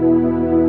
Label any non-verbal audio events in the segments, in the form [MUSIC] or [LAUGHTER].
Música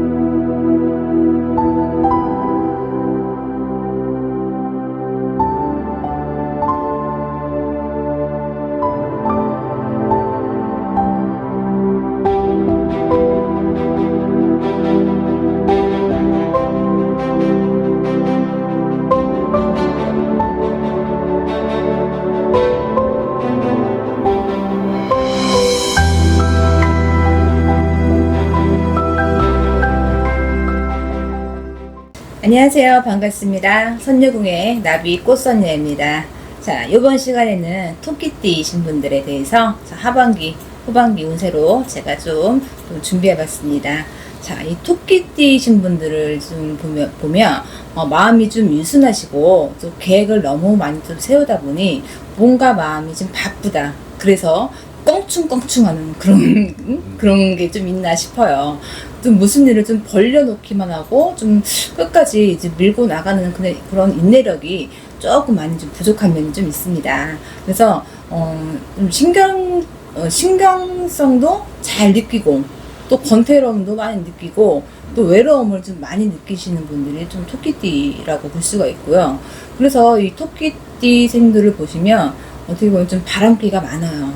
안녕하세요. 반갑습니다. 선녀궁의 나비 꽃선녀입니다. 자, 이번 시간에는 토끼띠이신 분들에 대해서 자, 하반기, 후반기 운세로 제가 좀, 좀 준비해봤습니다. 자, 이 토끼띠이신 분들을 좀 보면, 보면 어, 마음이 좀 유순하시고 또 계획을 너무 많이 좀 세우다 보니 뭔가 마음이 좀 바쁘다. 그래서 껑충껑충하는 그런 음? [LAUGHS] 그런 게 좀 있나 싶어요. 좀 무슨 일을 좀 벌려놓기만 하고 좀 끝까지 이제 밀고 나가는 그런 그런 인내력이 조금 많이 좀 부족한 면이 좀 있습니다. 그래서 어 좀 신경 어, 신경성도 잘 느끼고 또 권태로움도 많이 느끼고 또 외로움을 좀 많이 느끼시는 분들이 좀 토끼띠라고 볼 수가 있고요. 그래서 이 토끼띠생들을 보시면 어떻게 보면 좀 바람기가 많아요.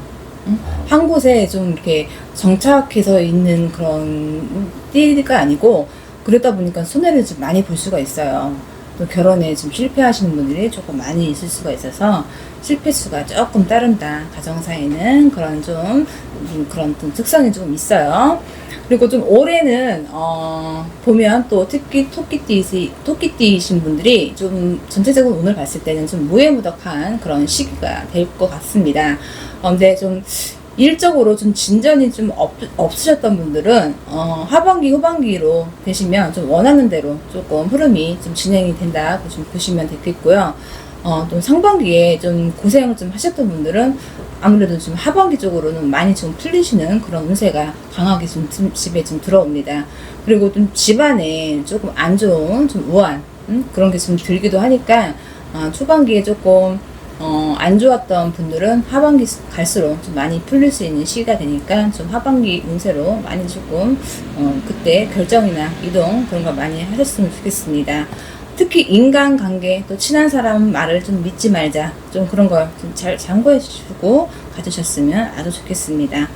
응? 한 곳에 좀 이렇게 정착해서 있는 그런 띠가 아니고 그러다 보니까 손해를 좀 많이 볼 수가 있어요. 또 결혼에 좀 실패하시는 분들이 조금 많이 있을 수가 있어서 실패 수가 조금 따른다. 가정사에는 그런 좀, 좀 그런 좀 특성이 좀 있어요. 그리고 좀 올해는 어 보면 또 특히 토끼띠 토끼띠이신 분들이 좀 전체적으로 오늘 봤을 때는 좀 무해무덕한 그런 시기가 될 것 같습니다. 어, 근데 좀 일적으로 좀 진전이 좀 없, 없으셨던 분들은 어, 하반기 후반기로 되시면 좀 원하는 대로 조금 흐름이 좀 진행이 된다고 좀 보시면 되겠고요. 어, 또 상반기에 좀 고생을 좀 하셨던 분들은 아무래도 좀 하반기 쪽으로는 많이 좀 풀리시는 그런 운세가 강하게 좀 집- 집에 좀 들어옵니다. 그리고 좀 집안에 조금 안 좋은 좀 우한 음? 그런 게 좀 들기도 하니까 어, 초반기에 조금 어, 안 좋았던 분들은 하반기 갈수록 좀 많이 풀릴 수 있는 시기가 되니까 좀 하반기 운세로 많이 조금 어, 그때 결정이나 이동 그런 거 많이 하셨으면 좋겠습니다. 특히 인간관계 또 친한 사람 말을 좀 믿지 말자 좀 그런 걸 좀 잘 참고해 주시고 가주셨으면 아주 좋겠습니다.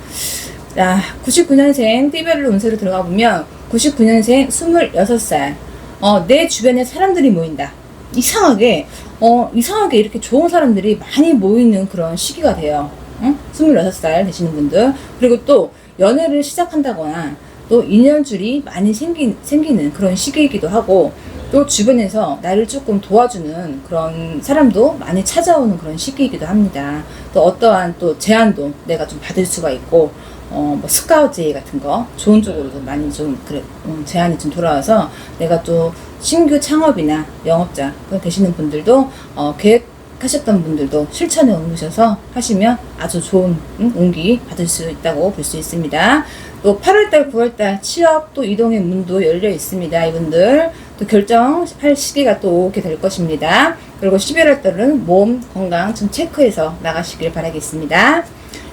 자, 99년생 띠별로 운세로 들어가 보면 99년생 26살 어, 내 주변에 사람들이 모인다. 이상하게 어, 이상하게 이렇게 좋은 사람들이 많이 모이는 그런 시기가 돼요. 응? 26살 되시는 분들. 그리고 또 연애를 시작한다거나 또 인연줄이 많이 생기, 생기는 그런 시기이기도 하고 또 주변에서 나를 조금 도와주는 그런 사람도 많이 찾아오는 그런 시기이기도 합니다. 또 어떠한 또 제안도 내가 좀 받을 수가 있고 어, 뭐 스카우트 같은 거 좋은 쪽으로도 많이 좀 그래 음, 제안이 좀 돌아와서 내가 또 신규 창업이나 영업자 되시는 분들도 어, 계획하셨던 분들도 실천에 옮기셔서 하시면 아주 좋은 음, 운기 받을 수 있다고 볼 수 있습니다. 또 8월달, 9월달 취업 또 이동의 문도 열려 있습니다. 이분들 또 결정할 시기가 또 오게 될 것입니다. 그리고 11월달은 몸 건강 좀 체크해서 나가시길 바라겠습니다.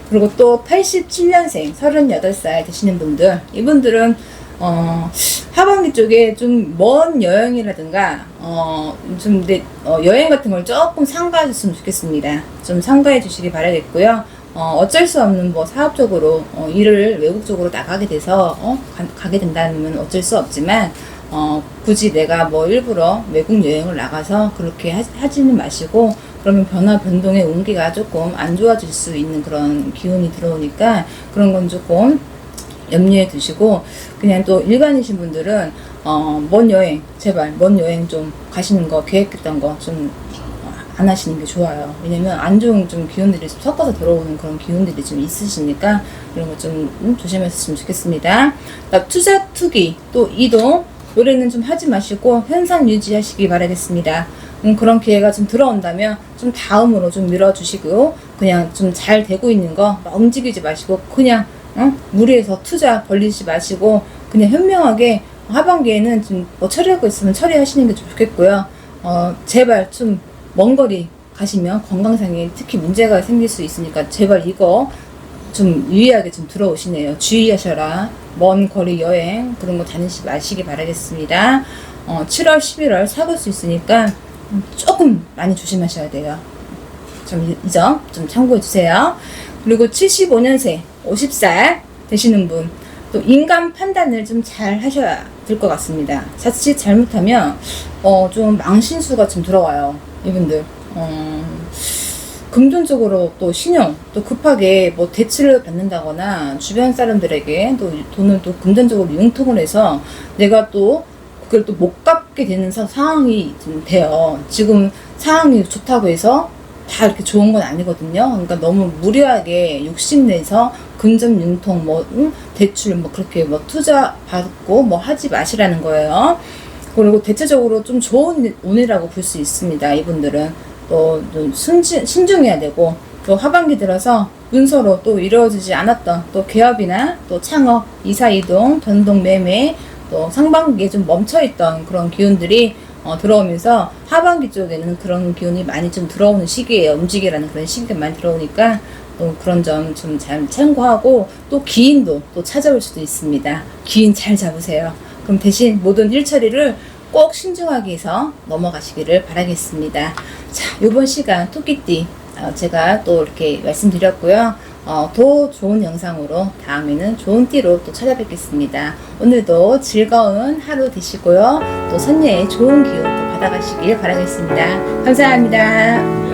그리고 또 87년생 38살 되시는 분들 이분들은 어 하반기 쪽에 좀 먼 여행이라든가 어좀 어, 여행 같은 걸 조금 상가하셨으면 좋겠습니다. 좀 상가해 주시기 바라겠고요. 어, 어쩔 수 없는 뭐 사업적으로 어, 일을 외국 쪽으로 나가게 돼서 어, 가, 게 된다면 어쩔 수 없지만 어, 굳이 내가 뭐 일부러 외국 여행을 나가서 그렇게 하, 하지는 마시고 그러면 변화 변동의 온기가 조금 안 좋아질 수 있는 그런 기운이 들어오니까 그런 건 조금 염려해 두시고 그냥 또 일반이신 분들은 어, 먼 여행 제발 먼 여행 좀 가시는 거 계획했던 거 좀 안 하시는 게 좋아요. 왜냐면 안 좋은 좀 기운들이 좀 섞어서 들어오는 그런 기운들이 좀 있으시니까 이런 거 좀 조심했으면 좋겠습니다. 나 투자 투기 또 이동 올해는 좀 하지 마시고 현상 유지하시기 바라겠습니다. 음, 그런 기회가 좀 들어온다면 좀 다음으로 좀 밀어주시고 그냥 좀 잘 되고 있는 거막 움직이지 마시고 그냥 어? 무리해서 투자 벌리지 마시고 그냥 현명하게 하반기에는 좀 뭐 처리할 거 있으면 처리하시는 게좀 좋겠고요. 어, 제발 좀 먼 거리 가시면 건강상에 특히 문제가 생길 수 있으니까 제발 이거 좀 유의하게 좀 들어오시네요. 주의하셔라. 먼 거리 여행 그런 거 다니지 마시기 바라겠습니다. 어, 7월, 11월 사글 수 있으니까 조금 많이 조심하셔야 돼요. 좀 이 점 좀 참고해 주세요. 그리고 75년생, 50살 되시는 분, 또 인간 판단을 좀 잘 하셔야 될 것 같습니다. 자칫 잘못하면 어, 좀 망신수가 좀 들어와요. 이분들. 어, 금전적으로 또 신용, 또 급하게 뭐 대출을 받는다거나 주변 사람들에게 또 돈을 또 금전적으로 융통을 해서 내가 또 그걸 또 못 갚게 되는 사- 상황이 좀 돼요. 지금 상황이 좋다고 해서 다 이렇게 좋은 건 아니거든요. 그러니까 너무 무리하게 욕심내서 금전 융통 뭐 응? 대출 뭐 그렇게 뭐 투자 받고 뭐 하지 마시라는 거예요. 그리고 대체적으로 좀 좋은 운이라고 볼 수 있습니다. 이분들은 또, 또 순진, 신중해야 되고 또 하반기 들어서 문서로 또 이루어지지 않았던 또 개업이나 또 창업, 이사 이동, 변동 매매 또 상반기에 좀 멈춰있던 그런 기운들이 어, 들어오면서 하반기 쪽에는 그런 기운이 많이 좀 들어오는 시기예요. 움직이라는 그런 시기가 많이 들어오니까 또 그런 점 좀 잘 참고하고 또 기인도 또 찾아올 수도 있습니다. 기인 잘 잡으세요. 그럼 대신 모든 일처리를 꼭 신중하게 해서 넘어가시기를 바라겠습니다. 자, 요번 시간 토끼띠 어, 제가 또 이렇게 말씀드렸고요. 어, 더 좋은 영상으로 다음에는 좋은 띠로 또 찾아뵙겠습니다. 오늘도 즐거운 하루 되시고요. 또 선녀의 좋은 기운 또 받아가시길 바라겠습니다. 감사합니다.